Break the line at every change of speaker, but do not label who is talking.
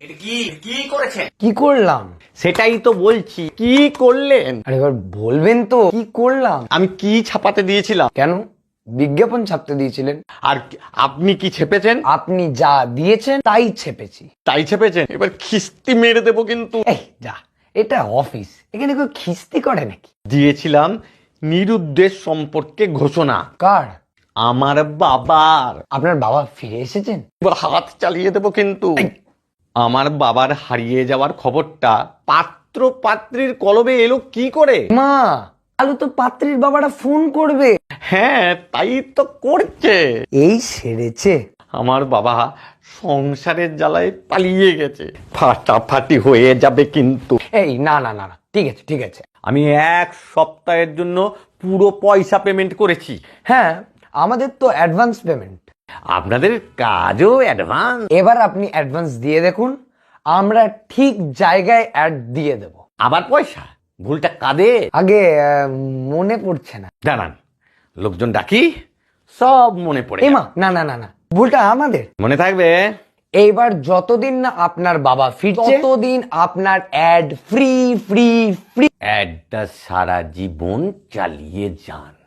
এটা কি? কি করেছেন?
কি করলাম?
সেটাই তো বলছি। কি করলেন?
আরে এবার বলবেন তো কি করলাম?
আমি কি ছাপাতে দিয়েছিলাম?
কেন? বিজ্ঞাপন ছাপতে দিয়েছিলেন।
আর আপনি কি ছেপেছেন?
আপনি যা দিয়েছেন তাই ছেপেছি।
তাই ছেপেছেন? এবার খিস্তি মেরে দেবো কিন্তু।
এই যা। এটা অফিস। এখানে কেউ খিস্তি করে নাকি?
দিয়েছিলাম নিরুদ্দেশ সম্পর্কে ঘোষণা।
কার?
আমার বাবার।
আপনার বাবা ফিরে এসেছেন?
এবার হাত চালিয়ে দেবো কিন্তু। আমার বাবার হারিয়ে যাওয়ার খবরটা পাত্র পাত্রীর কলবে এলো কি করে?
মা আলু তো পাত্রীর বাবাটা ফোন করবে।
হ্যাঁ তাই তো করছে।
এই সেরেছে।
আমার বাবা সংসারের জ্বালায় পালিয়ে গেছে। ফাটাফাটি হয়ে যাবে কিন্তু।
এই না না না না ঠিক আছে ঠিক আছে।
আমি এক সপ্তাহের জন্য পুরো পয়সা পেমেন্ট করেছি।
হ্যাঁ আমাদের তো অ্যাডভান্স পেমেন্ট
আপনাদের কাজও অ্যাডভান্স
এবার আপনি অ্যাডভান্স দিয়ে দেখুন আমরা ঠিক জায়গায় অ্যাড দিয়ে দেব।
আবার পয়সা? ভুলটা কাদের?
আগে আহ, মনে পড়ছে না।
দাঁড়ান লোকজন ডাকি সব মনে পড়ে
এমা না না না না ভুলটা আমাদের।
যাবে। মনে থাকবে?
এইবার যতদিন না আপনার বাবা ফিরছে ততদিন আপনার অ্যাড ফ্রি ফ্রি ফ্রি
অ্যাডটা সারা জীবন চালিয়ে যান।